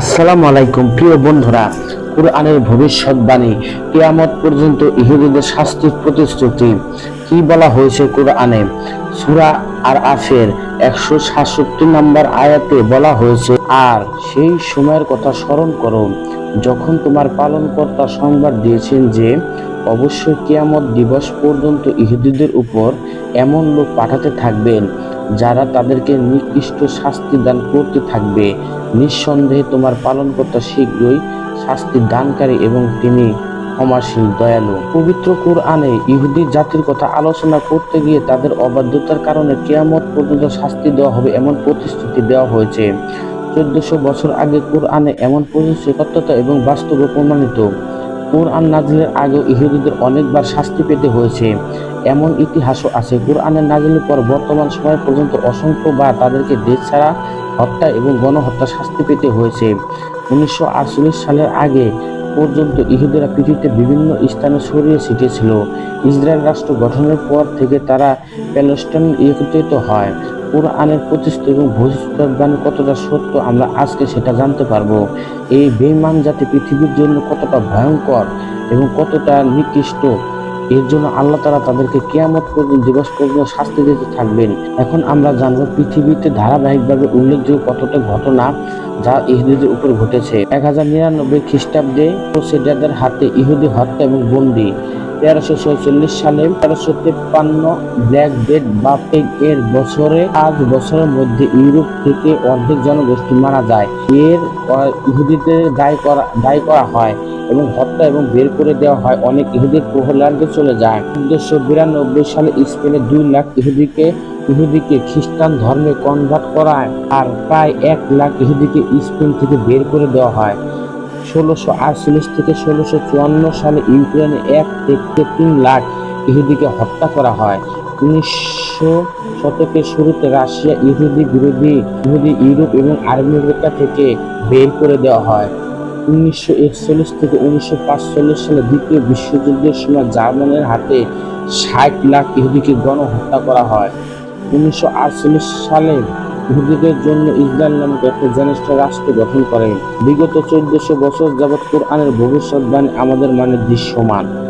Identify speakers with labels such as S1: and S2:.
S1: আসসালামু আলাইকুম, প্রিয় বন্ধুরা। কোরআনের ভবিষ্যৎবাণী কিয়ামত পর্যন্ত ইহুদিদের শাস্তির প্রতিশ্রুতি, কি বলা হয়েছে কোরআনে? সূরা আর আফের একশো সাতষট্টি নম্বর আয়াতে বলা হয়েছে, আর সেই সময়ের কথা স্মরণ করো, যখন তোমার পালনকর্তা সংবাদ দিয়েছেন যে, অবশ্যই কিয়ামত দিবস পর্যন্ত ইহুদিদের উপর এমন লোক পাঠাতে থাকবেন যারা তাদেরকে নিকৃষ্ট শাস্তি দান করতে থাকবে, নিঃসন্দেহে তোমার পালনকর্তা শীঘ্রই শাস্তি দানকারী এবং তিনি ক্ষমাশীল, দয়ালু। পবিত্র কোরআনে ইহুদি জাতির কথা আলোচনা করতে গিয়ে তাদের অবাধ্যতার কারণে কেয়ামত পর্যন্ত শাস্তি দেওয়া হবে এমন প্রতিশ্রুতি দেওয়া হয়েছে। চোদ্দশো বছর আগে কোরআনে এমন প্রতিশ্রুতি সত্যতা এবং বাস্তবে প্রমাণিত। কোরআন নাজিলের আগেও ইহুদিদের অনেকবার শাস্তি পেতে হয়েছে। এমন ইতিহাসও আছে, কোরআনের নাজিলের পর বর্তমান সময় পর্যন্ত অসংখ্য বা তাদেরকে দেশ ছাড়া হত্যা এবং গণহত্যা শাস্তি পেতে হয়েছে। উনিশশো আটচল্লিশ সালের আগে পর্যন্ত ইহুদিরা পৃথিবীতে বিভিন্ন স্থানে ছড়িয়ে ছিটিয়েছিল। ইসরায়েল রাষ্ট্র গঠনের পর থেকে তারা প্যালেস্টাইন একত্রিত হয়। কোরআনের প্রতিষ্ঠা এবং ভবিষ্যৎবাণী কতটা সত্য আমরা আজকে সেটা জানতে পারব। এই বেইমান জাতি পৃথিবীর জন্য কতটা ভয়ঙ্কর এবং কতটা নিকৃষ্ট, এর জন্য আল্লাহ তারা তাদেরকে কেয়ামত পর্যন্ত দিবস পর্যন্ত শাস্তি দিতে থাকবেন। এখন আমরা জানব পৃথিবীতে ধারাবাহিকভাবে উল্লেখযোগ্য কতটা ঘটনা যা ইহুদিদের উপর ঘটেছে। এক হাজার নিরানব্বই খ্রিস্টাব্দে হাতে ইহুদি হত্যা এবং বন্দি। তেরোশো ছয়চল্লিশ সালে তেরোশো তেপ্পান্ন ব্ল্যাক ডেড বা পেগ এর বছরে পাঁচ বছরের মধ্যে ইউরোপ থেকে অর্ধেক জনগোষ্ঠী মারা যায়। এর ইহুদিদের দায় করা দায় করা হয় এবং হত্যা এবং বের করে দেওয়া হয়। অনেক ইহুদি পোহল্যান্ডে চলে যায়। চোদ্দশো বিরানব্বই সালে স্পেনে দুই লাখ ইহুদিকে ইহুদিকে খ্রিস্টান ধর্মে কনভার্ট করায়। আর প্রায় এক লাখ ইহুদিকে স্পেন থেকে বের করে দেওয়া হয়। ষোলোশো আটচল্লিশ থেকে ষোলোশো চুয়ান্ন সালে ইউক্রেনে এক থেকে তিন লাখ ইহুদিকে হত্যা করা হয়। উনিশশো শতকের শুরুতে রাশিয়া ইহুদি বিরোধী, ইহুদি ইউরোপ এবং আমেরিকা থেকে বের করে দেওয়া হয়। উনিশশো একচল্লিশ থেকে উনিশশো সালে দ্বিতীয় বিশ্বযুদ্ধের সময় জার্মানের হাতে ষাট লাখ ইহুদিকে গণহত্যা করা হয়। উনিশশো আটচল্লিশ সালে ইহুদিদের জন্য ইসরায়েল নামক একটা জ্যানিষ্ঠ রাষ্ট্র গঠন করেন। বিগত চোদ্দশো বছর যাবৎ কোরআনের ভবিষ্যৎবাণী আমাদের মানে দৃশ্যমান।